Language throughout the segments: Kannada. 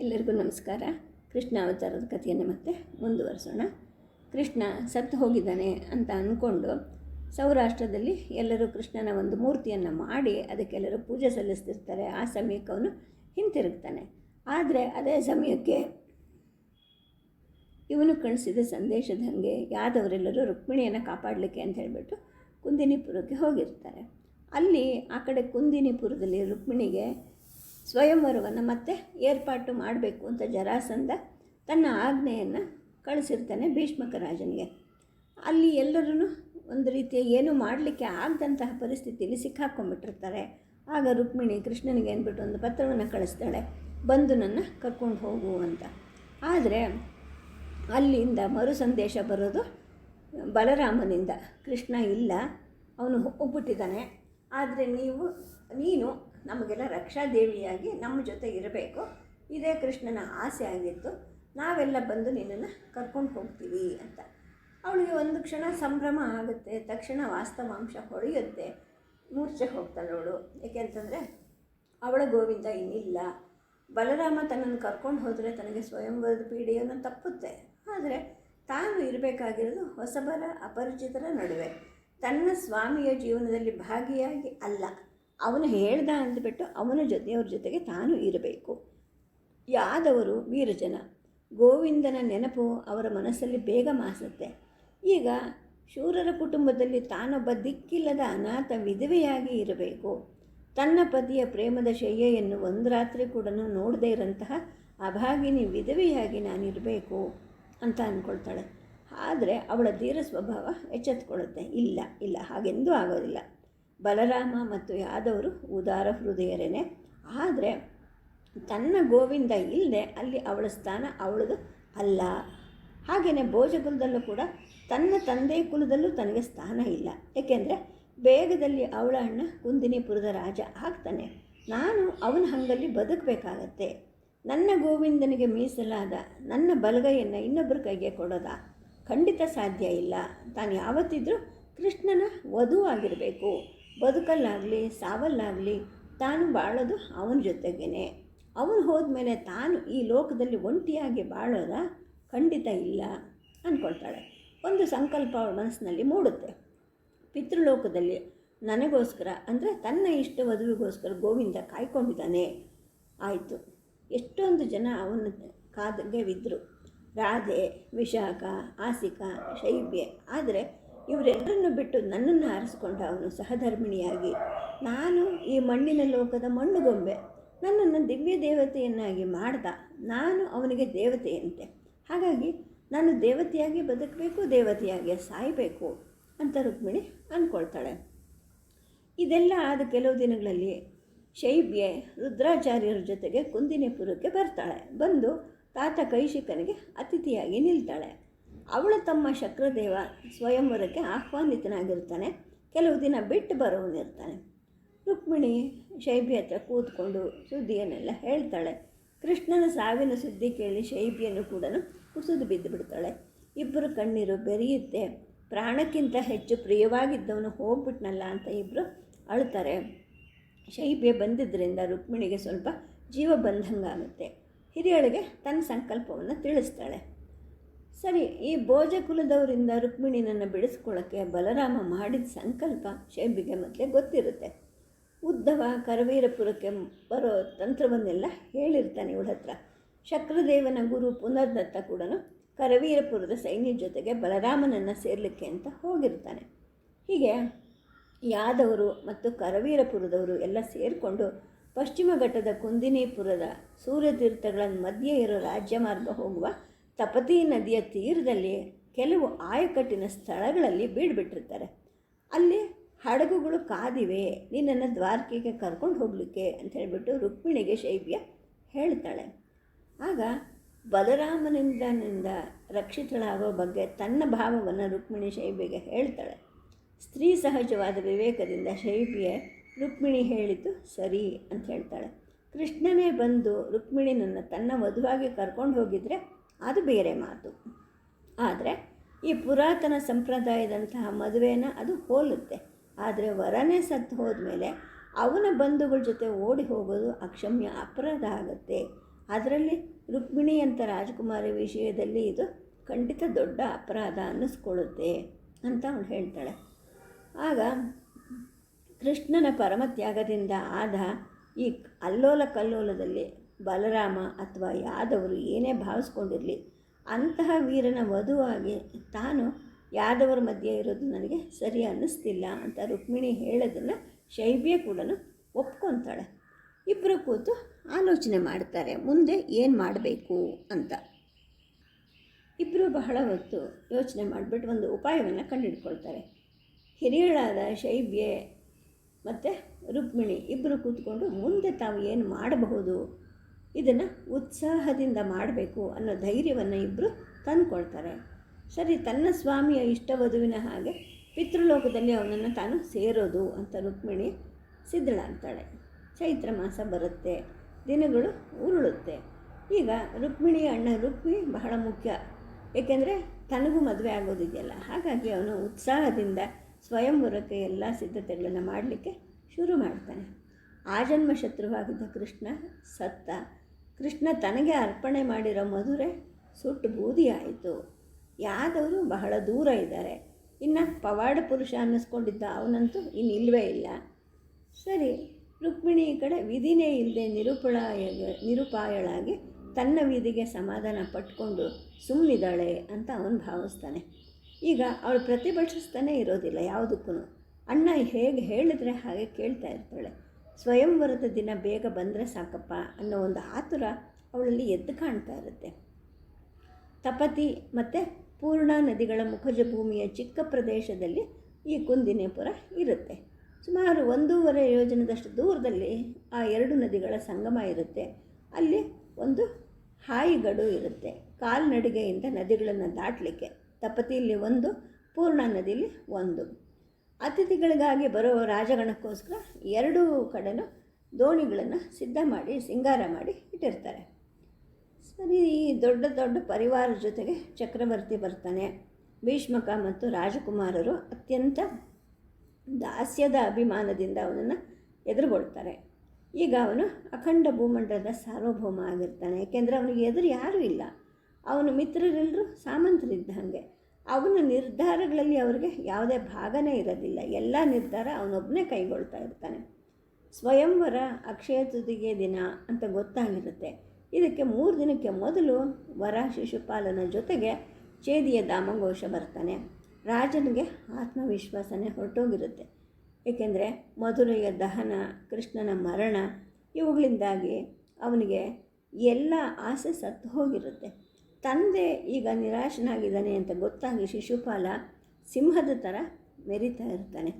ಎಲ್ಲರಿಗೂ ನಮಸ್ಕಾರ. ಕೃಷ್ಣ ಅವತಾರದ ಕಥೆಯನ್ನು ಮತ್ತೆ ಮುಂದುವರಿಸೋಣ. ಕೃಷ್ಣ ಸತ್ತು ಹೋಗಿದ್ದಾನೆ ಅಂತ ಅಂದ್ಕೊಂಡು ಸೌರಾಷ್ಟ್ರದಲ್ಲಿ ಎಲ್ಲರೂ ಕೃಷ್ಣನ ಒಂದು ಮೂರ್ತಿಯನ್ನು ಮಾಡಿ ಅದಕ್ಕೆಲ್ಲರೂ ಪೂಜೆ ಸಲ್ಲಿಸ್ತಿರ್ತಾರೆ. ಆ ಸಮಯಕ್ಕೆ ಅವನು ಹಿಂತಿರುಗ್ತಾನೆ. ಆದರೆ ಅದೇ ಸಮಯಕ್ಕೆ ಇವನು ಕಳಿಸಿದ ಸಂದೇಶದ ಹಾಗೆ ಯಾದವರೆಲ್ಲರೂ ರುಕ್ಮಿಣಿಯನ್ನು ಕಾಪಾಡಲಿಕ್ಕೆ ಅಂತ ಹೇಳಿಬಿಟ್ಟು ಕುಂದಿನಿಪುರಕ್ಕೆ ಹೋಗಿರ್ತಾರೆ. ಅಲ್ಲಿ ಆ ಕಡೆ ಕುಂದಿನಿಪುರದಲ್ಲಿ ರುಕ್ಮಿಣಿಗೆ ಸ್ವಯಂವರವನ್ನು ಮತ್ತೆ ಏರ್ಪಾಟು ಮಾಡಬೇಕು ಅಂತ ಜರಾಸಂಧ ತನ್ನ ಆಜ್ಞೆಯನ್ನು ಕಳಿಸಿರ್ತಾನೆ ಭೀಷ್ಮಕ ರಾಜನಿಗೆ ಅಲ್ಲಿ ಎಲ್ಲರೂ ಒಂದು ರೀತಿಯ ಏನು ಮಾಡಲಿಕ್ಕೆ ಆಗದಂತಹ ಪರಿಸ್ಥಿತಿಯಲ್ಲಿ ಸಿಕ್ಕಾಕೊಂಡ್ಬಿಟ್ಟಿರ್ತಾರೆ. ಆಗ ರುಕ್ಮಿಣಿ ಕೃಷ್ಣನಿಗೆ ಅಂದ್ಬಿಟ್ಟು ಒಂದು ಪತ್ರವನ್ನು ಕಳಿಸ್ತಾಳೆ, ಬಂದು ನನ್ನ ಕರ್ಕೊಂಡು ಹೋಗು ಅಂತ. ಆದರೆ ಅಲ್ಲಿಂದ ಮರು ಸಂದೇಶ ಬರೋದು ಬಲರಾಮನಿಂದ. ಕೃಷ್ಣ ಇಲ್ಲ, ಅವನು ಹೋಗ್ಬಿಟ್ಟಿದ್ದಾನೆ ಆದರೆ ನೀವು, ನೀನು ನಮಗೆಲ್ಲ ರಕ್ಷಾದೇವಿಯಾಗಿ ನಮ್ಮ ಜೊತೆ ಇರಬೇಕು ಇದೇ ಕೃಷ್ಣನ ಆಸೆ ಆಗಿತ್ತು. ನಾವೆಲ್ಲ ಬಂದು ನಿನ್ನನ್ನು ಕರ್ಕೊಂಡು ಹೋಗ್ತೀವಿ ಅಂತ. ಅವಳಿಗೆ ಒಂದು ಕ್ಷಣ ಸಂಭ್ರಮ ಆಗುತ್ತೆ. ತಕ್ಷಣ ವಾಸ್ತವಾಂಶ ಹೊಳೆಯುತ್ತೆ. ಮೂರ್ಛೆ ಹೋಗ್ತಾಳೆ ಅವಳು. ಏಕೆಂತಂದರೆ ಅವಳ ಗೋವಿಂದ ಇನ್ನಿಲ್ಲ ಬಲರಾಮ ತನ್ನನ್ನು ಕರ್ಕೊಂಡು ಹೋದರೆ ತನಗೆ ಸ್ವಯಂವರದ ಪೀಡೆಯನ್ನು ತಪ್ಪುತ್ತೆ. ಆದರೆ ತಾನು ಇರಬೇಕಾಗಿರೋದು ಹೊಸಬರ ಅಪರಿಚಿತರ ನಡುವೆ. ತನ್ನ ಸ್ವಾಮಿಯ ಜೀವನದಲ್ಲಿ ಭಾಗಿಯಾಗಿ ಅಲ್ಲ. ಅವನು ಹೇಳ್ದ ಅಂದ್ಬಿಟ್ಟು ಅವನ ಜೊತೆಯವ್ರ ಜೊತೆಗೆ ತಾನು ಇರಬೇಕು. ಯಾದವರು ವೀರಜನ, ಗೋವಿಂದನ ನೆನಪು ಅವರ ಮನಸ್ಸಲ್ಲಿ ಬೇಗ ಮಾಸುತ್ತೆ. ಈಗ ಶೂರರ ಕುಟುಂಬದಲ್ಲಿ ತಾನೊಬ್ಬ ದಿಕ್ಕಿಲ್ಲದ ಅನಾಥ ವಿಧವೆಯಾಗಿ ಇರಬೇಕು. ತನ್ನ ಪತಿಯ ಪ್ರೇಮದ ಶಯ್ಯೆಯನ್ನು ಒಂದು ರಾತ್ರಿ ಕೂಡ ನೋಡದೇ ಇರೋಂತಹ ಅಭಾಗಿನಿ ವಿಧವೆಯಾಗಿ ನಾನಿರಬೇಕು ಅಂತ ಅಂದ್ಕೊಳ್ತಾಳೆ ಆದರೆ ಅವಳ ಧೀರ ಸ್ವಭಾವ ಎಚ್ಚೆತ್ಕೊಳ್ಳುತ್ತೆ. ಇಲ್ಲ ಇಲ್ಲ, ಹಾಗೆಂದೂ ಆಗೋದಿಲ್ಲ. ಬಲರಾಮ ಮತ್ತು ಯಾದವರು ಉದಾರ ಹೃದಯರೇನೆ. ಆದರೆ ತನ್ನ ಗೋವಿಂದ ಇಲ್ಲದೆ ಅಲ್ಲಿ ಅವಳ ಸ್ಥಾನ ಅವಳದು ಅಲ್ಲ. ಹಾಗೆಯೇ ಭೋಜಕುಲದಲ್ಲೂ ಕೂಡ ತನ್ನ ತಂದೆ ಕುಲದಲ್ಲೂ ತನಗೆ ಸ್ಥಾನ ಇಲ್ಲ. ಏಕೆಂದರೆ ಬೇಗದಲ್ಲಿ ಅವಳ ಅಣ್ಣ ಕುಂದಿನಿಪುರದ ರಾಜ ಆಗ್ತಾನೆ. ನಾನು ಅವನ ಹಂಗಲ್ಲಿ ಬದುಕಬೇಕಾಗತ್ತೆ. ನನ್ನ ಗೋವಿಂದನಿಗೆ ಮೀಸಲಾದ ನನ್ನ ಬಲಗೈಯನ್ನು ಇನ್ನೊಬ್ಬರ ಕೈಗೆ ಕೊಡೋದ? ಖಂಡಿತ ಸಾಧ್ಯ ಇಲ್ಲ. ತಾನು ಯಾವತ್ತಿದ್ರೂ ಕೃಷ್ಣನ ವಧು ಆಗಿರಬೇಕು. ಬದುಕಲ್ಲಾಗಲಿ, ಸಾವಲ್ಲಾಗಲಿ ತಾನು ಬಾಳೋದು ಅವನ ಜೊತೆಗೇನೆ. ಅವನು ಹೋದ್ಮೇಲೆ ತಾನು ಈ ಲೋಕದಲ್ಲಿ ಒಂಟಿಯಾಗಿ ಬಾಳೋದ ಖಂಡಿತ ಇಲ್ಲ ಅಂದ್ಕೊಳ್ತಾಳೆ ಒಂದು ಸಂಕಲ್ಪ ಅವಳ ಮನಸ್ಸಿನಲ್ಲಿ ಮೂಡುತ್ತೆ. ಪಿತೃಲೋಕದಲ್ಲಿ ನನಗೋಸ್ಕರ ಅಂದರೆ ತನ್ನ ಇಷ್ಟ ವಧುವಿಗೋಸ್ಕರ ಗೋವಿಂದ ಕಾಯ್ಕೊಂಡಿದ್ದಾನೆ. ಆಯಿತು. ಎಷ್ಟೊಂದು ಜನ ಅವನ ಕಾದಂಗೆ ಬಿದ್ದರು ರಾಧೆ, ವಿಶಾಖ, ಆಸಿಕ, ಶೈಬ್ಯ. ಆದರೆ ಇವರೆಲ್ಲರನ್ನು ಬಿಟ್ಟು ನನ್ನನ್ನು ಆರಿಸಿಕೊಂಡ ಅವನು ಸಹಧರ್ಮಿಣಿಯಾಗಿ. ನಾನು ಈ ಮಣ್ಣಿನ ಲೋಕದ ಮಣ್ಣುಗೊಂಬೆ ನನ್ನನ್ನು ದಿವ್ಯ ದೇವತೆಯನ್ನಾಗಿ ಮಾಡ್ದ. ನಾನು ಅವನಿಗೆ ದೇವತೆಯಂತೆ. ಹಾಗಾಗಿ ನಾನು ದೇವತೆಯಾಗಿ ಬದುಕಬೇಕು ದೇವತೆಯಾಗಿ ಸಾಯಬೇಕು ಅಂತ ರುಕ್ಮಿಣಿ ಅಂದ್ಕೊಳ್ತಾಳೆ ಇದೆಲ್ಲ ಆದ ಕೆಲವು ದಿನಗಳಲ್ಲಿ ಶೈಬ್ಯೆ ರುದ್ರಾಚಾರ್ಯರ ಜೊತೆಗೆ ಕುಂದಿನಿಪುರಕ್ಕೆ ಬರ್ತಾಳೆ. ಬಂದು ತಾತ ಕೈಶಿಕನಿಗೆ ಅತಿಥಿಯಾಗಿ ನಿಲ್ತಾಳೆ. ಅವಳ ತಮ್ಮ ಶಕ್ರದೇವ ಸ್ವಯಂವರಕ್ಕೆ ಆಹ್ವಾನಿತನಾಗಿರ್ತಾನೆ ಕೆಲವು ದಿನ ಬಿಟ್ಟು ಬರೋನಿರ್ತಾನೆ ರುಕ್ಮಿಣಿ ಶೈಬಿ ಹತ್ರ ಕೂತ್ಕೊಂಡು ಸುದ್ದಿಯನ್ನೆಲ್ಲ ಹೇಳ್ತಾಳೆ. ಕೃಷ್ಣನ ಸಾವಿನ ಸುದ್ದಿ ಕೇಳಿ ಶೈಬಿಯನ್ನು ಕೂಡ ಕುಸಿದು ಬಿದ್ದು ಬಿಡ್ತಾಳೆ. ಇಬ್ಬರು ಕಣ್ಣೀರು ಬೆರೆಯುತ್ತೆ. ಪ್ರಾಣಕ್ಕಿಂತ ಹೆಚ್ಚು ಪ್ರಿಯವಾಗಿದ್ದವನು ಹೋಗ್ಬಿಟ್ನಲ್ಲ ಅಂತ ಇಬ್ಬರು ಅಳ್ತಾರೆ ಶೈಬ್ಯ ಬಂದಿದ್ದರಿಂದ ರುಕ್ಮಿಣಿಗೆ ಸ್ವಲ್ಪ ಜೀವ ಬಂದಂಗಾಗುತ್ತೆ. ಹಿರಿಯಳಿಗೆ ತನ್ನ ಸಂಕಲ್ಪವನ್ನು ತಿಳಿಸ್ತಾಳೆ. ಸರಿ, ಈ ಭೋಜಕುಲದವರಿಂದ ರುಕ್ಮಿಣಿನನ್ನು ಬಿಡಿಸ್ಕೊಳ್ಳೋಕ್ಕೆ ಬಲರಾಮ ಮಾಡಿದ ಸಂಕಲ್ಪ ಶೇಬಿಗೆ ಮೊದಲೇ ಗೊತ್ತಿರುತ್ತೆ. ಉದ್ದವ ಕರವೀರಪುರಕ್ಕೆ ಬರೋ ತಂತ್ರವನ್ನೆಲ್ಲ ಹೇಳಿರ್ತಾನೆ ಇವಳ ಹತ್ರ. ಶಕ್ರದೇವನ ಗುರು ಪುನರ್ದತ್ತ ಕೂಡ ಕರವೀರಪುರದ ಸೈನ್ಯ ಜೊತೆಗೆ ಬಲರಾಮನನ್ನು ಸೇರಲಿಕ್ಕೆ ಅಂತ ಹೋಗಿರ್ತಾನೆ. ಹೀಗೆ ಯಾದವರು ಮತ್ತು ಕರವೀರಪುರದವರು ಎಲ್ಲ ಸೇರಿಕೊಂಡು ಪಶ್ಚಿಮ ಘಟ್ಟದ ಕುಂದಿನಿಪುರದ ಸೂರ್ಯತೀರ್ಥಗಳ ಮಧ್ಯೆ ಇರೋ ರಾಜ್ಯ ಮಾರ್ಗ ಹೋಗುವ ತಪತಿ ನದಿಯ ತೀರದಲ್ಲಿ ಕೆಲವು ಆಯಕಟ್ಟಿನ ಸ್ಥಳಗಳಲ್ಲಿ ಬೀಡ್ಬಿಟ್ಟಿರ್ತಾರೆ. ಅಲ್ಲಿ ಹಡಗುಗಳು ಕಾದಿವೆ, ನಿನ್ನನ್ನು ದ್ವಾರಕೆಗೆ ಕರ್ಕೊಂಡು ಹೋಗಲಿಕ್ಕೆ ಅಂತ ಹೇಳಿಬಿಟ್ಟು ರುಕ್ಮಿಣಿಗೆ ಶೈವ್ಯ ಹೇಳ್ತಾಳೆ. ಆಗ ಬಲರಾಮನಿಂದನಿಂದ ರಕ್ಷಿತಳಾಗೋ ಬಗ್ಗೆ ತನ್ನ ಭಾವವನ್ನು ರುಕ್ಮಿಣಿ ಶೈಬಿಗೆ ಹೇಳ್ತಾಳೆ. ಸ್ತ್ರೀ ಸಹಜವಾದ ವಿವೇಕದಿಂದ ಶೈಬಿಯೇ ರುಕ್ಮಿಣಿ ಹೇಳಿತು ಸರಿ ಅಂತ ಹೇಳ್ತಾಳೆ. ಕೃಷ್ಣನೇ ಬಂದು ರುಕ್ಮಿಣಿನನ್ನು ತನ್ನ ವಧುವಾಗಿ ಕರ್ಕೊಂಡು ಹೋಗಿದ್ರೆ ಅದು ಬೇರೆ ಮಾತು. ಆದರೆ ಈ ಪುರಾತನ ಸಂಪ್ರದಾಯದಂತಹ ಮದುವೆನ ಅದು ಹೋಲುತ್ತೆ. ಆದರೆ ವರನೇ ಸತ್ತು ಹೋದ್ಮೇಲೆ ಅವನ ಬಂಧುಗಳ ಜೊತೆ ಓಡಿ ಹೋಗೋದು ಅಕ್ಷಮ್ಯ ಅಪರಾಧ ಆಗುತ್ತೆ. ಅದರಲ್ಲಿ ರುಕ್ಮಿಣಿ ಅಂತ ರಾಜಕುಮಾರಿ ವಿಷಯದಲ್ಲಿ ಇದು ಖಂಡಿತ ದೊಡ್ಡ ಅಪರಾಧ ಅನ್ನಿಸ್ಕೊಳ್ಳುತ್ತೆ ಅಂತ ಅವಳು ಹೇಳ್ತಾಳೆ. ಆಗ ಕೃಷ್ಣನ ಪರಮತ್ಯಾಗದಿಂದ ಆದ ಈ ಅಲ್ಲೋಲ ಕಲ್ಲೋಲದಲ್ಲಿ ಬಲರಾಮ ಅಥವಾ ಯಾದವರು ಏನೇ ಭಾವಿಸ್ಕೊಂಡಿರಲಿ, ಅಂತಹ ವೀರನ ವಧುವಾಗಿ ತಾನು ಯಾದವರ ಮಧ್ಯೆ ಇರೋದು ನನಗೆ ಸರಿ ಅನ್ನಿಸ್ತಿಲ್ಲ ಅಂತ ರುಕ್ಮಿಣಿ ಹೇಳೋದನ್ನು ಶೈಬ್ಯ ಕೂಡ ಒಪ್ಕೊತಾಳೆ. ಇಬ್ಬರು ಕೂತು ಆಲೋಚನೆ ಮಾಡ್ತಾರೆ, ಮುಂದೆ ಏನು ಮಾಡಬೇಕು ಅಂತ. ಇಬ್ಬರು ಬಹಳ ಹೊತ್ತು ಯೋಚನೆ ಮಾಡಿಬಿಟ್ಟು ಒಂದು ಉಪಾಯವನ್ನು ಕಂಡುಹಿಡ್ಕೊಳ್ತಾರೆ. ಹಿರಿಯಳಾದ ಶೈಬ್ಯೆ ಮತ್ತು ರುಕ್ಮಿಣಿ ಇಬ್ಬರು ಕೂತ್ಕೊಂಡು ಮುಂದೆ ತಾವು ಏನು ಮಾಡಬಹುದು? ಇದನ್ನು ಉತ್ಸಾಹದಿಂದ ಮಾಡಬೇಕು ಅನ್ನೋ ಧೈರ್ಯವನ್ನು ಇಬ್ಬರು ತಂದುಕೊಳ್ತಾರೆ. ಸರಿ, ತನ್ನ ಸ್ವಾಮಿಯ ಇಷ್ಟವಧುವಿನ ಹಾಗೆ ಪಿತೃಲೋಕದಲ್ಲಿ ಅವನನ್ನು ತಾನು ಸೇರೋದು ಅಂತ ರುಕ್ಮಿಣಿ ಸಿದ್ಧಳಾಗ್ತಾಳೆ. ಚೈತ್ರ ಮಾಸ ಬರುತ್ತೆ, ದಿನಗಳು ಉರುಳುತ್ತೆ. ಈಗ ರುಕ್ಮಿಣಿ ಅಣ್ಣ ರುಕ್ಮಿ ಬಹಳ ಮುಖ್ಯ. ಏಕೆಂದರೆ ತನಗೂ ಮದುವೆ ಆಗೋದಿದೆಯಲ್ಲ, ಹಾಗಾಗಿ ಅವನು ಉತ್ಸಾಹದಿಂದ ಸ್ವಯಂವರಕ್ಕೆ ಎಲ್ಲ ಸಿದ್ಧತೆಗಳನ್ನು ಮಾಡಲಿಕ್ಕೆ ಶುರು ಮಾಡ್ತಾನೆ. ಆಜನ್ಮ ಶತ್ರುವಾಗಿದ್ದ ಕೃಷ್ಣ ಸತ್ತ. ಕೃಷ್ಣ ತನಗೆ ಅರ್ಪಣೆ ಮಾಡಿರೋ ಮಧುರೆ ಸುಟ್ಟು ಬೂದಿಯಾಯಿತು. ಯಾದವರು ಬಹಳ ದೂರ ಇದ್ದಾರೆ. ಇನ್ನು ಪವಾಡ ಪುರುಷ ಅನ್ನಿಸ್ಕೊಂಡಿದ್ದ ಅವನಂತೂ ಇನ್ನಿಲ್ವೇ ಇಲ್ಲ. ಸರಿ, ರುಕ್ಮಿಣಿ ಈ ಕಡೆ ವಿಧಿನೇ ಇಲ್ಲದೆ ನಿರುಪಳಾಯ ನಿರುಪಾಯಳಾಗಿ ತನ್ನ ವಿಧಿಗೆ ಸಮಾಧಾನ ಪಟ್ಕೊಂಡು ಸುಮ್ಮನಿದ್ದಾಳೆ ಅಂತ ಅವನು ಭಾವಿಸ್ತಾನೆ. ಈಗ ಅವಳು ಪ್ರತಿಭಟಿಸ್ತಾನೆ ಇರೋದಿಲ್ಲ ಯಾವುದಕ್ಕೂ ಅಣ್ಣ ಹೇಗೆ ಹೇಳಿದ್ರೆ ಹಾಗೆ ಕೇಳ್ತಾ ಇರ್ತಾಳೆ. ಸ್ವಯಂವರದ ದಿನ ಬೇಗ ಬಂದರೆ ಸಾಕಪ್ಪ ಅನ್ನೋ ಒಂದು ಆತುರ ಅವಳಲ್ಲಿ ಎದ್ದು ಕಾಣ್ತಾ ಇರುತ್ತೆ. ತಪತಿ ಮತ್ತು ಪೂರ್ಣ ನದಿಗಳ ಮುಖಜ ಭೂಮಿಯ ಚಿಕ್ಕ ಪ್ರದೇಶದಲ್ಲಿ ಈ ಕುಂದಿನೇಪುರ ಇರುತ್ತೆ. ಸುಮಾರು ಒಂದೂವರೆ ಯೋಜನದಷ್ಟು ದೂರದಲ್ಲಿ ಆ ಎರಡು ನದಿಗಳ ಸಂಗಮ ಇರುತ್ತೆ. ಅಲ್ಲಿ ಒಂದು ಹಾಯಿಗಡು ಇರುತ್ತೆ. ಕಾಲ್ನಡಿಗೆಯಿಂದ ನದಿಗಳನ್ನು ದಾಟಲಿಕ್ಕೆ. ತಪತಿಯಲ್ಲಿ ಒಂದು, ಪೂರ್ಣ ನದಿಯಲ್ಲಿ ಒಂದು. ಅತಿಥಿಗಳಿಗಾಗಿ ಬರೋ ರಾಜಗಣಕ್ಕೋಸ್ಕರ ಎರಡೂ ಕಡೆನೂ ದೋಣಿಗಳನ್ನು ಸಿದ್ಧ ಮಾಡಿ, ಸಿಂಗಾರ ಮಾಡಿ ಇಟ್ಟಿರ್ತಾರೆ. ಸರಿ, ಈ ದೊಡ್ಡ ದೊಡ್ಡ ಪರಿವಾರ ಜೊತೆಗೆ ಚಕ್ರವರ್ತಿ ಬರ್ತಾನೆ. ಭೀಷ್ಮಕ ಮತ್ತು ರಾಜಕುಮಾರರು ಅತ್ಯಂತ ದಾಸ್ಯದ ಅಭಿಮಾನದಿಂದ ಅವನನ್ನು ಎದುರುಗೊಳ್ತಾರೆ. ಈಗ ಅವನು ಅಖಂಡ ಭೂಮಂಡಲದ ಸಾರ್ವಭೌಮ ಆಗಿರ್ತಾನೆ. ಏಕೆಂದರೆ ಅವನಿಗೆ ಎದುರು ಯಾರೂ ಇಲ್ಲ. ಅವನ ಮಿತ್ರರೆಲ್ಲರೂ ಸಾಮಂತರಿದ್ದ ಹಾಗೆ. ಅವನ ನಿರ್ಧಾರಗಳಲ್ಲಿ ಅವರಿಗೆ ಯಾವುದೇ ಭಾಗನೇ ಇರೋದಿಲ್ಲ. ಎಲ್ಲ ನಿರ್ಧಾರ ಅವನೊಬ್ಬನೇ ಕೈಗೊಳ್ತಾ ಇರ್ತಾನೆ. ಸ್ವಯಂವರ ಅಕ್ಷಯ ತುದಿಗೆ ದಿನ ಅಂತ ಗೊತ್ತಾಗಿರುತ್ತೆ. ಇದಕ್ಕೆ ಮೂರು ದಿನಕ್ಕೆ ಮೊದಲು ವರ ಶಿಶುಪಾಲನ ಜೊತೆಗೆ ಚೇದಿಯ ದಾಮಘೋಷ ಬರ್ತಾನೆ. ರಾಜನಿಗೆ ಆತ್ಮವಿಶ್ವಾಸನೇ ಹೊರಟೋಗಿರುತ್ತೆ. ಏಕೆಂದರೆ ಮಧುರೆಯ ದಹನ, ಕೃಷ್ಣನ ಮರಣ, ಇವುಗಳಿಂದಾಗಿ ಅವನಿಗೆ ಎಲ್ಲ ಆಸೆ ಸತ್ತು ಹೋಗಿರುತ್ತೆ. ತಂದೆ ಈಗ ನಿರಾಶನಾಗಿದ್ದಾನೆ ಅಂತ ಗೊತ್ತಾಗಿ ಶಿಶುಪಾಲ ಸಿಂಹದ ಥರ ಮೆರಿತಾ ಇರ್ತಾನೆ.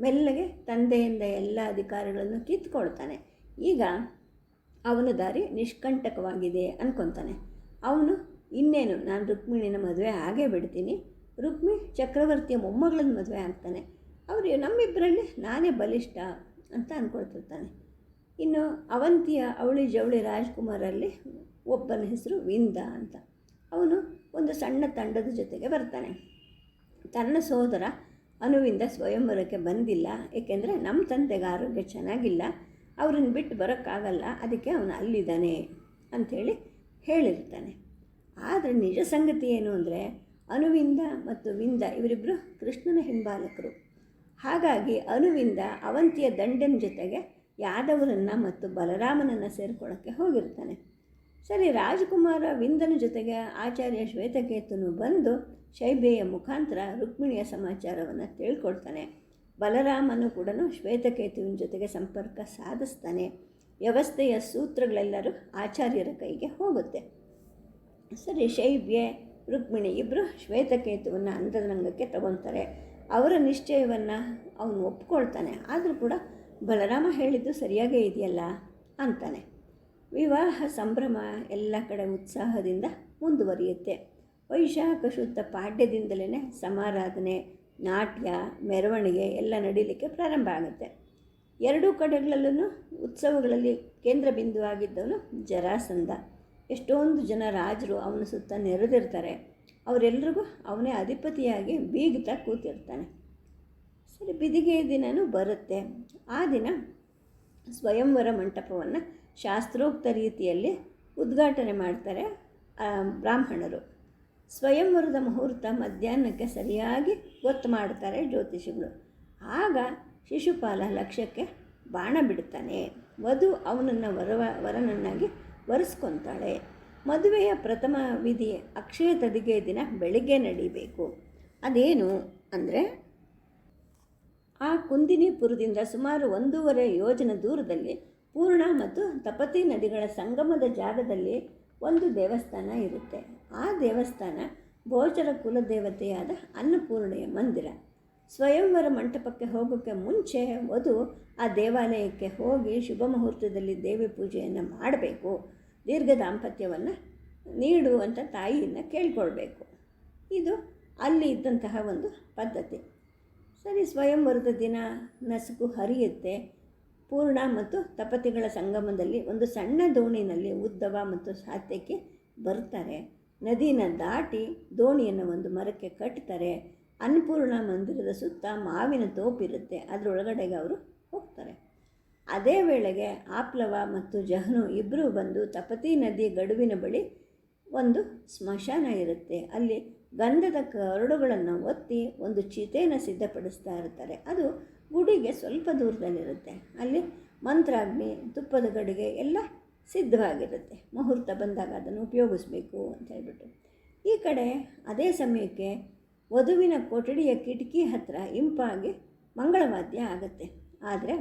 ಮೆಲ್ಲಗೆ ತಂದೆಯಿಂದ ಎಲ್ಲ ಅಧಿಕಾರಗಳನ್ನು ಕಿತ್ಕೊಳ್ತಾನೆ. ಈಗ ಅವನ ದಾರಿ ನಿಷ್ಕಂಟಕವಾಗಿದೆ ಅಂದ್ಕೊತಾನೆ ಅವನು, ಇನ್ನೇನು, ನಾನು ರುಕ್ಮಿಣಿನ ಮದುವೆ ಆಗೇ ಬಿಡ್ತೀನಿ. ರುಕ್ಮಿ ಚಕ್ರವರ್ತಿಯ ಮೊಮ್ಮಗಳನ್ನ ಮದುವೆ ಆಗ್ತಾನೆ. ಅವರು ನಮ್ಮಿಬ್ಬರಲ್ಲಿ ನಾನೇ ಬಲಿಷ್ಠ ಅಂತ ಅಂದ್ಕೊಳ್ತಿರ್ತಾನೆ ಇನ್ನು ಅವಂತಿಯ ಅವಳಿ ಜವಳಿ ರಾಜ್ಕುಮಾರಲ್ಲಿ ಒಬ್ಬನ ಹೆಸರು ವಿಂದ ಅಂತ. ಅವನು ಒಂದು ಸಣ್ಣ ತಂಡದ ಜೊತೆಗೆ ಬರ್ತಾನೆ. ತನ್ನ ಸೋದರ ಅನುವಿಂದ ಸ್ವಯಂವರಕ್ಕೆ ಬಂದಿಲ್ಲ, ಏಕೆಂದರೆ ನಮ್ಮ ತಂದೆಗೆ ಆರೋಗ್ಯ ಚೆನ್ನಾಗಿಲ್ಲ, ಅವ್ರನ್ನ ಬಿಟ್ಟು ಬರೋಕ್ಕಾಗಲ್ಲ, ಅದಕ್ಕೆ ಅವನು ಅಲ್ಲಿದ್ದಾನೆ ಅಂಥೇಳಿ ಹೇಳಿರ್ತಾನೆ. ಆದರೆ ನಿಜ ಸಂಗತಿ ಏನು ಅಂದರೆ, ಅನುವಿಂದ ಮತ್ತು ವಿಂದ ಇವರಿಬ್ಬರು ಕೃಷ್ಣನ ಹಿಂಬಾಲಕರು. ಹಾಗಾಗಿ ಅನುವಿಂದ ಅವಂತಿಯ ದಂಡನ ಜೊತೆಗೆ ಯಾದವರನ್ನು ಮತ್ತು ಬಲರಾಮನನ್ನು ಸೇರ್ಕೊಳ್ಳೋಕ್ಕೆ ಹೋಗಿರ್ತಾನೆ. ಸರಿ, ರಾಜಕುಮಾರ ವಿಂದನ ಜೊತೆಗೆ ಆಚಾರ್ಯ ಶ್ವೇತಕೇತನು ಬಂದು ಶೈಬೆಯ ಮುಖಾಂತರ ರುಕ್ಮಿಣಿಯ ಸಮಾಚಾರವನ್ನು ತಿಳ್ಕೊಡ್ತಾನೆ ಬಲರಾಮನು ಕೂಡ ಶ್ವೇತಕೇತುವಿನ ಜೊತೆಗೆ ಸಂಪರ್ಕ ಸಾಧಿಸ್ತಾನೆ. ವ್ಯವಸ್ಥೆಯ ಸೂತ್ರಗಳೆಲ್ಲರೂ ಆಚಾರ್ಯರ ಕೈಗೆ ಹೋಗುತ್ತೆ. ಸರಿ ಶೈಬ್ಯೆ ರುಕ್ಮಿಣಿ ಇಬ್ಬರು ಶ್ವೇತಕೇತುವನ್ನು ಅಂತರಂಗಕ್ಕೆ ತಗೊತಾರೆ. ಅವರ ನಿಶ್ಚಯವನ್ನು ಅವನು ಒಪ್ಕೊಳ್ತಾನೆ. ಆದರೂ ಕೂಡ ಬಲರಾಮ ಹೇಳಿದ್ದು ಸರಿಯಾಗೇ ಇದೆಯಲ್ಲ ಅಂತಾನೆ. ವಿವಾಹ ಸಂಭ್ರಮ ಎಲ್ಲ ಕಡೆ ಉತ್ಸಾಹದಿಂದ ಮುಂದುವರಿಯುತ್ತೆ. ವೈಶಾಖ ಶುದ್ಧ ಪಾಡ್ಯದಿಂದಲೇ ಸಮಾರಾಧನೆ, ನಾಟ್ಯ, ಮೆರವಣಿಗೆ ಎಲ್ಲ ನಡೀಲಿಕ್ಕೆ ಪ್ರಾರಂಭ ಆಗುತ್ತೆ. ಎರಡೂ ಕಡೆಗಳಲ್ಲೂ ಉತ್ಸವಗಳಲ್ಲಿ ಕೇಂದ್ರ ಬಿಂದುವಾಗಿದ್ದವನು ಜರಾಸಂಧ. ಎಷ್ಟೊಂದು ಜನ ರಾಜರು ಅವನ ಸುತ್ತ ನೆರೆದಿರ್ತಾರೆ. ಅವರೆಲ್ಲರಿಗೂ ಅವನೇ ಅಧಿಪತಿಯಾಗಿ ಬೀಗುತ್ತಾ ಕೂತಿರ್ತಾನೆ. ಸರಿ, ಬಿದಿಗೆ ದಿನವೂ ಬರುತ್ತೆ. ಆ ದಿನ ಸ್ವಯಂವರ ಮಂಟಪವನ್ನು ಶಾಸ್ತ್ರೋಕ್ತ ರೀತಿಯಲ್ಲಿ ಉದ್ಘಾಟನೆ ಮಾಡ್ತಾರೆ ಬ್ರಾಹ್ಮಣರು. ಸ್ವಯಂವರದ ಮುಹೂರ್ತ ಮಧ್ಯಾಹ್ನಕ್ಕೆ ಸರಿಯಾಗಿ ಗೊತ್ತು ಮಾಡ್ತಾರೆ ಜ್ಯೋತಿಷಿಗಳು. ಆಗ ಶಿಶುಪಾಲ ಲಕ್ಷ್ಯಕ್ಕೆ ಬಾಣ ಬಿಡ್ತಾನೆ. ವಧು ಅವನನ್ನು ವರವ, ವರನನ್ನಾಗಿ ಒರೆಸ್ಕೊತಾಳೆ ಮದುವೆಯ ಪ್ರಥಮ ವಿಧಿ ಅಕ್ಷಯ ತದಿಗೆ ದಿನ ಬೆಳಿಗ್ಗೆ ನಡೀಬೇಕು. ಅದೇನು ಅಂದರೆ, ಆ ಕುಂದಿನಿಪುರದಿಂದ ಸುಮಾರು ಒಂದೂವರೆ ಯೋಜನ ದೂರದಲ್ಲಿ ಪೂರ್ಣ ಮತ್ತು ತಪತಿ ನದಿಗಳ ಸಂಗಮದ ಜಾಗದಲ್ಲಿ ಒಂದು ದೇವಸ್ಥಾನ ಇರುತ್ತೆ. ಆ ದೇವಸ್ಥಾನ ಗೋಚರ ಕುಲದೇವತೆಯಾದ ಅನ್ನಪೂರ್ಣೆಯ ಮಂದಿರ. ಸ್ವಯಂವರ ಮಂಟಪಕ್ಕೆ ಹೋಗೋಕ್ಕೆ ಮುಂಚೆ ವಧು ಆ ದೇವಾಲಯಕ್ಕೆ ಹೋಗಿ ಶುಭ ಮುಹೂರ್ತದಲ್ಲಿ ದೇವಿ ಪೂಜೆಯನ್ನು ಮಾಡಬೇಕು. ದೀರ್ಘ ದಾಂಪತ್ಯವನ್ನು ನೀಡು ಅಂತ ತಾಯಿಯನ್ನು ಕೇಳ್ಕೊಳ್ಬೇಕು. ಇದು ಅಲ್ಲಿ ಇದ್ದಂತಹ ಒಂದು ಪದ್ಧತಿ. ಸರಿ, ಸ್ವಯಂವರದ ದಿನ ನಸುಕು ಹರಿಯುತ್ತೆ. ಪೂರ್ಣ ಮತ್ತು ತಪತಿಗಳ ಸಂಗಮದಲ್ಲಿ ಒಂದು ಸಣ್ಣ ದೋಣಿನಲ್ಲಿ ಉದ್ದವ ಮತ್ತು ಸಾತ್ಯಕ್ಕೆ ಬರ್ತಾರೆ. ನದಿನ ದಾಟಿ ದೋಣಿಯನ್ನು ಒಂದು ಮರಕ್ಕೆ ಕಟ್ತಾರೆ. ಅನ್ನಪೂರ್ಣ ಮಂದಿರದ ಸುತ್ತ ಮಾವಿನ ತೋಪಿರುತ್ತೆ. ಅದರೊಳಗಡೆಗೆ ಅವರು ಹೋಗ್ತಾರೆ. ಅದೇ ವೇಳೆಗೆ ಆಪ್ಲವ ಮತ್ತು ಜಹನು ಇಬ್ಬರೂ ಬಂದು ತಪತಿ ನದಿ ಗಡುವಿನ ಬಳಿ ಒಂದು ಸ್ಮಶಾನ ಇರುತ್ತೆ. ಅಲ್ಲಿ ಗಂಧದ ಕರಡುಗಳನ್ನು ಒತ್ತಿ ಒಂದು ಚಿತೆಯನ್ನು ಸಿದ್ಧಪಡಿಸ್ತಾ ಇರ್ತಾರೆ. ಅದು ಗುಡಿಗೆ ಸ್ವಲ್ಪ ದೂರದಲ್ಲಿರುತ್ತೆ. ಅಲ್ಲಿ ಮಂತ್ರಾಗ್ನಿ, ತುಪ್ಪದ ಗಡಿಗೆ ಎಲ್ಲ ಸಿದ್ಧವಾಗಿರುತ್ತೆ. ಮುಹೂರ್ತ ಬಂದಾಗ ಅದನ್ನು ಉಪಯೋಗಿಸ್ಬೇಕು ಅಂತ ಹೇಳ್ಬಿಟ್ಟು. ಈ ಕಡೆ ಅದೇ ಸಮಯಕ್ಕೆ ವಧುವಿನ ಕೊಠಡಿಯ ಕಿಟಕಿ ಹತ್ತಿರ ಇಂಪಾಗಿ ಮಂಗಳವಾದ್ಯ ಆಗುತ್ತೆ. ಆದರೆ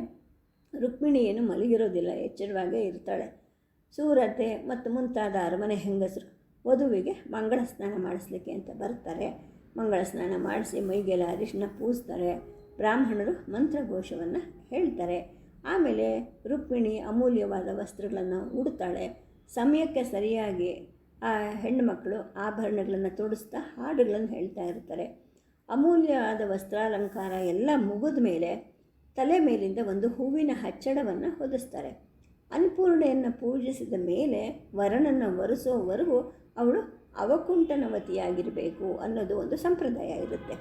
ರುಕ್ಮಿಣಿ ಏನು ಮಲಗಿರೋದಿಲ್ಲ, ಎಚ್ಚರವಾಗೇ ಇರ್ತಾಳೆ. ಸೂರತೆ ಮತ್ತು ಮುಂತಾದ ಅರಮನೆ ಹೆಂಗಸರು ವಧುವಿಗೆ ಮಂಗಳ ಸ್ನಾನ ಮಾಡಿಸ್ಲಿಕ್ಕೆ ಅಂತ ಬರ್ತಾರೆ. ಮಂಗಳ ಸ್ನಾನ ಮಾಡಿಸಿ ಮೈಗೆಲ್ಲ ಅರಿಶಿನ ಪೂಸ್ತಾರೆ. ಬ್ರಾಹ್ಮಣರು ಮಂತ್ರಘೋಷವನ್ನು ಹೇಳ್ತಾರೆ. ಆಮೇಲೆ ರುಕ್ಮಿಣಿ ಅಮೂಲ್ಯವಾದ ವಸ್ತ್ರಗಳನ್ನು ಉಡ್ತಾಳೆ ಸಮಯಕ್ಕೆ ಸರಿಯಾಗಿ ಆ ಹೆಣ್ಣುಮಕ್ಕಳು ಆಭರಣಗಳನ್ನು ತೊಡಿಸ್ತಾ ಹಾಡುಗಳನ್ನು ಹೇಳ್ತಾ ಇರ್ತಾರೆ. ಅಮೂಲ್ಯವಾದ ವಸ್ತ್ರಾಲಂಕಾರ ಎಲ್ಲ ಮುಗಿದ ಮೇಲೆ ತಲೆ ಮೇಲಿಂದ ಒಂದು ಹೂವಿನ ಹಚ್ಚಡವನ್ನು ಹೊದಿಸ್ತಾರೆ. ಅನ್ನಪೂರ್ಣೆಯನ್ನು ಪೂಜಿಸಿದ ಮೇಲೆ ವರನನ್ನು ಒರೆಸೋವರೆಗೂ ಅವಳು ಅವಕುಂಠನವತಿಯಾಗಿರಬೇಕು ಅನ್ನೋದು ಒಂದು ಸಂಪ್ರದಾಯ ಇರುತ್ತೆ.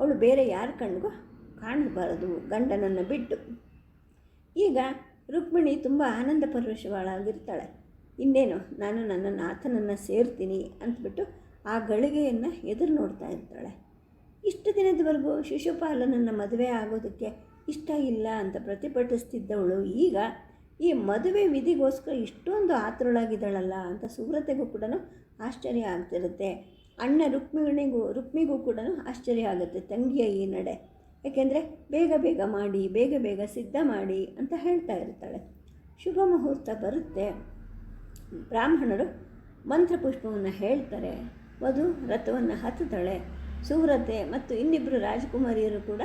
ಅವಳು ಬೇರೆ ಯಾರ ಕಣ್ಣಿಗೂ ಕಾಣಬಾರದು ಗಂಡನನ್ನು ಬಿಟ್ಟು. ಈಗ ರುಕ್ಮಿಣಿ ತುಂಬ ಆನಂದ ಪರವಶಗಳಾಗಿರ್ತಾಳೆ. ಇನ್ನೇನು, ನಾನು ನನ್ನ ನಾಥನನ್ನು ಸೇರ್ತೀನಿ ಅಂದ್ಬಿಟ್ಟು ಆ ಗಳಿಗೆಯನ್ನು ಎದುರು ನೋಡ್ತಾ ಇರ್ತಾಳೆ. ಇಷ್ಟು ದಿನದವರೆಗೂ ಶಿಶುಪಾಲನನ್ನು ಮದುವೆ ಆಗೋದಕ್ಕೆ ಇಷ್ಟ ಇಲ್ಲ ಅಂತ ಪ್ರತಿಭಟಿಸ್ತಿದ್ದವಳು ಈಗ ಈ ಮದುವೆ ವಿಧಿಗೋಸ್ಕರ ಇಷ್ಟೊಂದು ಆತುರಳಾಗಿದ್ದಾಳಲ್ಲ ಅಂತ ಸುವ್ರತೆಗೂ ಕೂಡ ಆಶ್ಚರ್ಯ ಆಗ್ತಿರುತ್ತೆ. ಅಣ್ಣ ರುಕ್ಮಿಣಿಗೂ, ರುಕ್ಮಿಗೂ ಕೂಡ ಆಶ್ಚರ್ಯ ಆಗುತ್ತೆ ತಂಗಿಯ ಈ ನಡೆ. ಏಕೆಂದರೆ ಬೇಗ ಬೇಗ ಮಾಡಿ, ಬೇಗ ಬೇಗ ಸಿದ್ಧ ಮಾಡಿ ಅಂತ ಹೇಳ್ತಾ ಇರ್ತಾಳೆ. ಶುಭ ಮುಹೂರ್ತ ಬರುತ್ತೆ. ಬ್ರಾಹ್ಮಣರು ಮಂತ್ರಪುಷ್ಪವನ್ನು ಹೇಳ್ತಾರೆ. ವಧು ರಥವನ್ನು ಹತ್ತುತ್ತಾಳೆ. ಸುವ್ರತೆ ಮತ್ತು ಇನ್ನಿಬ್ಬರು ರಾಜಕುಮಾರಿಯರು ಕೂಡ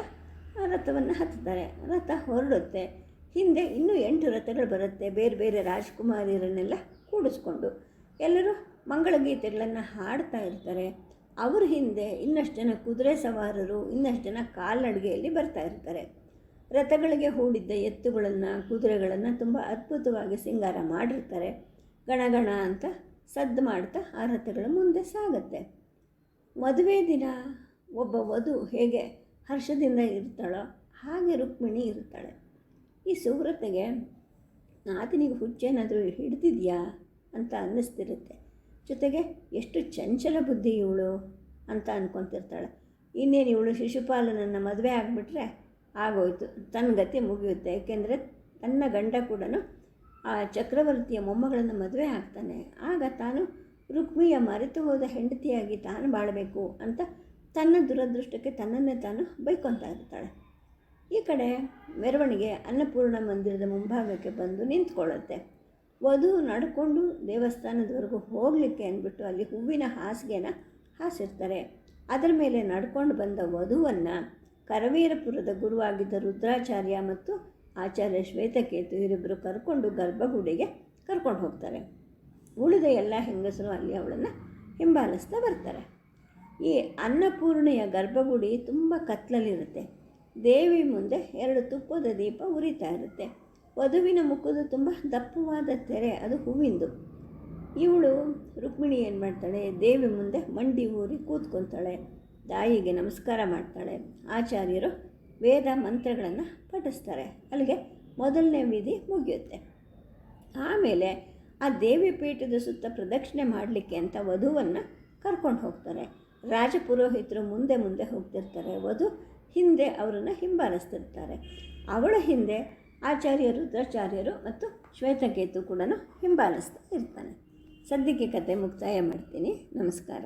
ರಥವನ್ನು ಹತ್ತುತ್ತಾರೆ. ರಥ ಹೊರಡುತ್ತೆ. ಹಿಂದೆ ಇನ್ನೂ ಎಂಟು ರಥಗಳು ಬರುತ್ತೆ. ಬೇರೆ ಬೇರೆ ರಾಜಕುಮಾರಿಯರನ್ನೆಲ್ಲ ಕೂಡಿಸ್ಕೊಂಡು. ಎಲ್ಲರೂ ಮಂಗಳಗೀತೆಗಳನ್ನು ಹಾಡ್ತಾ ಇರ್ತಾರೆ. ಅವ್ರ ಹಿಂದೆ ಇನ್ನಷ್ಟು ಜನ ಕುದುರೆ ಸವಾರರು, ಇನ್ನಷ್ಟು ಜನ ಕಾಲ್ನಡಿಗೆಯಲ್ಲಿ ಬರ್ತಾ ಇರ್ತಾರೆ. ರಥಗಳಿಗೆ ಹೂಡಿದ್ದ ಎತ್ತುಗಳನ್ನು, ಕುದುರೆಗಳನ್ನು ತುಂಬ ಅದ್ಭುತವಾಗಿ ಸಿಂಗಾರ ಮಾಡಿರ್ತಾರೆ. ಗಣಗಣ ಅಂತ ಸದ್ದು ಮಾಡ್ತಾ ಆ ರಥಗಳು ಮುಂದೆ ಸಾಗುತ್ತೆ. ಮದುವೆ ದಿನ ಒಬ್ಬ ವಧು ಹೇಗೆ ಹರ್ಷದಿಂದ ಇರ್ತಾಳೋ ಹಾಗೆ ರುಕ್ಮಿಣಿ ಇರ್ತಾಳೆ. ಈ ಸುವ್ರತೆಗೆ ಆತನಿಗೆ ಹುಚ್ಚೇನಾದರೂ ಹಿಡ್ದಿದೆಯಾ ಅಂತ ಅನ್ನಿಸ್ತಿರುತ್ತೆ. ಜೊತೆಗೆ ಎಷ್ಟು ಚಂಚಲ ಬುದ್ಧಿ ಇವಳು ಅಂತ ಅಂದ್ಕೊತಿರ್ತಾಳೆ ಇನ್ನೇನು ಇವಳು ಶಿಶುಪಾಲನನ್ನು ಮದುವೆ ಆಗಿಬಿಟ್ರೆ ಆಗೋಯ್ತು. ತನ್ನ ಗತಿ ಮುಗಿಯುತ್ತೆ. ಏಕೆಂದರೆ ತನ್ನ ಗಂಡ ಕೂಡ ಆ ಚಕ್ರವರ್ತಿಯ ಮೊಮ್ಮಗಳನ್ನು ಮದುವೆ ಆಗ್ತಾನೆ. ಆಗ ತಾನು ರುಕ್ಮಿಯ ಮರೆತು ಹೋದ ಹೆಂಡತಿಯಾಗಿ ತಾನು ಬಾಳಬೇಕು ಅಂತ ತನ್ನ ದುರದೃಷ್ಟಕ್ಕೆ ತನ್ನನ್ನೇ ತಾನು ಬೈಕೊತಾ ಇರ್ತಾಳೆ. ಈ ಕಡೆ ಮೆರವಣಿಗೆ ಅನ್ನಪೂರ್ಣ ಮಂದಿರದ ಮುಂಭಾಗಕ್ಕೆ ಬಂದು ನಿಂತ್ಕೊಳ್ಳುತ್ತೆ. ವಧು ನಡ್ಕೊಂಡು ದೇವಸ್ಥಾನದವರೆಗೂ ಹೋಗಲಿಕ್ಕೆ ಅಂದ್ಬಿಟ್ಟು ಅಲ್ಲಿ ಹೂವಿನ ಹಾಸಿಗೆನ ಹಾಸಿರ್ತಾರೆ. ಅದರ ಮೇಲೆ ನಡ್ಕೊಂಡು ಬಂದ ವಧುವನ್ನು ಕರವೀರಪುರದ ಗುರುವಾಗಿದ್ದ ರುದ್ರಾಚಾರ್ಯ ಮತ್ತು ಆಚಾರ್ಯ ಶ್ವೇತಕೇತು ಇವರಿಬ್ಬರು ಕರ್ಕೊಂಡು ಗರ್ಭಗುಡಿಗೆ ಕರ್ಕೊಂಡು ಹೋಗ್ತಾರೆ. ಉಳಿದ ಎಲ್ಲ ಹೆಂಗಸರು ಅಲ್ಲಿ ಅವಳನ್ನು ಹಿಂಬಾಲಿಸ್ತಾ ಬರ್ತಾರೆ. ಈ ಅನ್ನಪೂರ್ಣೆಯ ಗರ್ಭಗುಡಿ ತುಂಬ ಕತ್ಲಲ್ಲಿರುತ್ತೆ. ದೇವಿ ಮುಂದೆ ಎರಡು ತುಪ್ಪದ ದೀಪ ಉರಿತಾ ಇರುತ್ತೆ. ವಧುವಿನ ಮುಖದ ತುಂಬ ದಪ್ಪವಾದ ತೆರೆ, ಅದು ಹೂವಿಂದು. ಇವಳು ರುಕ್ಮಿಣಿ ಏನು ಮಾಡ್ತಾಳೆ? ದೇವಿ ಮುಂದೆ ಮಂಡಿ ಊರಿ ಕೂತ್ಕೊತಾಳೆ. ದಾಯಿಗೆ ನಮಸ್ಕಾರ ಮಾಡ್ತಾಳೆ. ಆಚಾರ್ಯರು ವೇದ ಮಂತ್ರಗಳನ್ನು ಪಠಿಸ್ತಾರೆ. ಅಲ್ಲಿಗೆ ಮೊದಲನೇ ವಿಧಿ ಮುಗಿಯುತ್ತೆ. ಆಮೇಲೆ ಆ ದೇವಿ ಪೀಠದ ಸುತ್ತ ಪ್ರದಕ್ಷಿಣೆ ಮಾಡಲಿಕ್ಕೆ ಅಂತ ವಧುವನ್ನು ಕರ್ಕೊಂಡು ಹೋಗ್ತಾರೆ. ರಾಜಪುರೋಹಿತರು ಮುಂದೆ ಮುಂದೆ ಹೋಗ್ತಿರ್ತಾರೆ. ವಧು ಹಿಂದೆ ಅವರನ್ನು ಹಿಂಬಾಲಿಸ್ತಿರ್ತಾರೆ. ಅವಳ ಹಿಂದೆ ಆಚಾರ್ಯ ರುದ್ರಾಚಾರ್ಯರು ಮತ್ತು ಶ್ವೇತಕೇತು ಕೂಡ ಹಿಂಬಾಲಿಸ್ತಾ ಇರ್ತಾನೆ. ಸದ್ಯಕ್ಕೆ ಕತೆ ಮುಕ್ತಾಯ ಮಾಡ್ತೀನಿ. ನಮಸ್ಕಾರ.